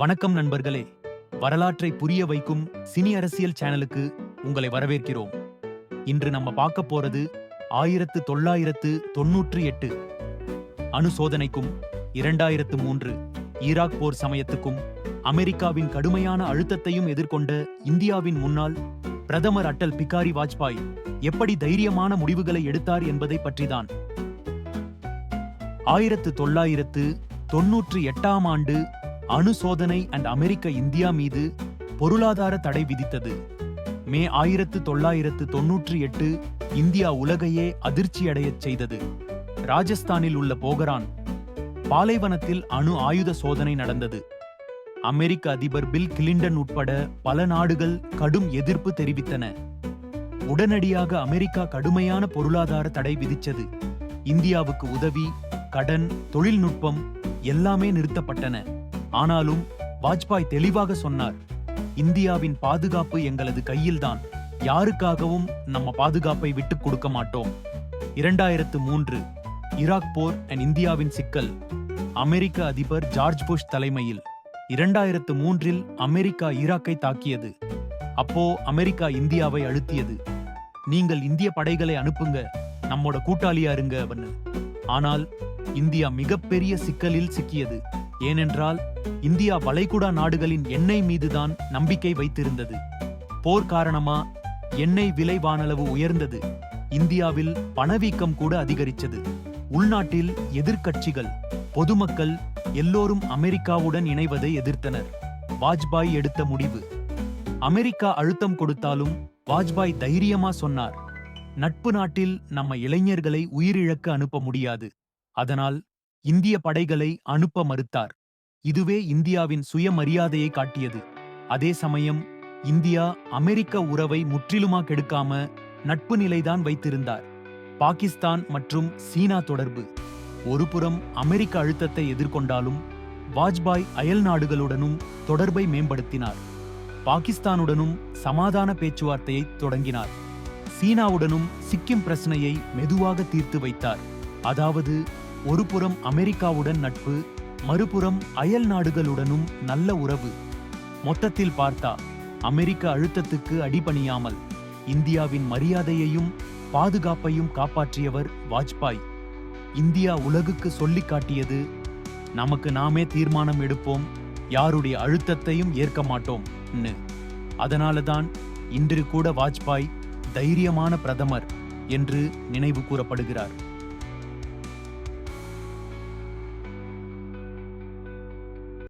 வணக்கம் நண்பர்களே. வரலாற்றை புரிய வைக்கும் சினி அரசியல் சேனலுக்கு உங்களை வரவேற்கிறோம். இன்று நம்ம பார்க்க போறது ஆயிரத்து தொள்ளாயிரத்து தொன்னூற்றி எட்டு. அணு சோதனைக்கும் இரண்டாயிரத்து மூன்று ஈராக் போர் சமயத்துக்கும் அமெரிக்காவின் கடுமையான அழுத்தத்தையும் எதிர்கொண்ட இந்தியாவின் முன்னாள் பிரதமர் அட்டல் பிகாரி வாஜ்பாய் எப்படி தைரியமான முடிவுகளை எடுத்தார் என்பதை பற்றிதான். ஆயிரத்து தொள்ளாயிரத்து தொன்னூற்றி எட்டாம் ஆண்டு அணு சோதனை அண்ட் அமெரிக்க இந்தியா மீது பொருளாதார தடை விதித்தது. மே ஆயிரத்து தொள்ளாயிரத்து தொன்னூற்றி எட்டு இந்தியா உலகையே அதிர்ச்சியடையச் செய்தது. ராஜஸ்தானில் உள்ள போகரான் பாலைவனத்தில் அணு ஆயுத சோதனை நடந்தது. அமெரிக்க அதிபர் பில் கிளின்டன் உட்பட பல நாடுகள் கடும் எதிர்ப்பு தெரிவித்தன. உடனடியாக அமெரிக்கா கடுமையான பொருளாதார தடை விதித்தது. இந்தியாவுக்கு உதவி கடன் தொழில்நுட்பம் எல்லாமே நிறுத்தப்பட்டன. ஆனாலும் வாஜ்பாய் தெளிவாக சொன்னார் இந்தியாவின் பாதுகாப்பு எங்களது கையில்தான். யாருக்காகவும் நம்ம பாதுகாப்பை விட்டுக் கொடுக்க மாட்டோம். இரண்டாயிரத்து மூன்று ஈராக் போர் அண்ட் இந்தியாவின் சிக்கல். அமெரிக்க அதிபர் ஜார்ஜ் புஷ் தலைமையில் இரண்டாயிரத்து மூன்றில் அமெரிக்கா ஈராக்கை தாக்கியது. அப்போ அமெரிக்கா இந்தியாவை அழுத்தியது. நீங்கள் இந்திய படைகளை அனுப்புங்க நம்மோட கூட்டாளியா இருங்க அவனு. ஆனால் இந்தியா மிகப்பெரிய சிக்கலில் சிக்கியது. ஏனென்றால் இந்தியா வளைகுடா நாடுகளின் எண்ணெய் மீதுதான் நம்பிக்கை வைத்திருந்தது. போர் காரணமா எண்ணெய் விலை வானளவு உயர்ந்தது. இந்தியாவில் பணவீக்கம் கூட அதிகரித்தது உள்நாட்டில் எதிர்க்கட்சிகள் பொதுமக்கள் எல்லோரும் அமெரிக்காவுடன் இணைவதை எதிர்த்தனர். வாஜ்பாய் எடுத்த முடிவு. அமெரிக்கா அழுத்தம் கொடுத்தாலும் வாஜ்பாய் தைரியமா சொன்னார். நட்பு நாட்டில் நம்ம இளைஞர்களை உயிரிழக்க அனுப்ப முடியாது. அதனால் இந்திய படைகளை அனுப்ப மறுத்தார். இதுவே இந்தியாவின் சுயமரியாதையை காட்டியது. அதே சமயம் இந்தியா அமெரிக்க உறவை முற்றிலுமா கெடுக்காம நட்பு நிலைதான் வைத்திருந்தார். பாகிஸ்தான் மற்றும் சீனா தொடர்பு. ஒருபுறம் அமெரிக்க அழுத்தத்தை எதிர்கொண்டாலும் வாஜ்பாய் அயல் நாடுகளுடனும் தொடர்பை மேம்படுத்தினார். பாகிஸ்தானுடனும் சமாதான பேச்சுவார்த்தையை தொடங்கினார். சீனாவுடனும் சிக்கிம் பிரச்சனையை மெதுவாக தீர்த்து வைத்தார். அதாவது ஒருபுறம் அமெரிக்காவுடன் நட்பு மறுபுறம் அயல் நாடுகளுடனும் நல்ல உறவு. மொத்தத்தில் பார்த்தா அமெரிக்க அழுத்தத்துக்கு அடிபணியாமல் இந்தியாவின் மரியாதையையும் பாதுகாப்பையும் காப்பாற்றியவர் வாஜ்பாய். இந்தியா உலகுக்கு சொல்லிக் காட்டியது நமக்கு நாமே தீர்மானம் எடுப்போம் யாருடைய அழுத்தத்தையும் ஏற்க மாட்டோம் அதனாலதான் இன்று கூட வாஜ்பாய் தைரியமான பிரதமர் என்று நினைவு கூறப்படுகிறார்.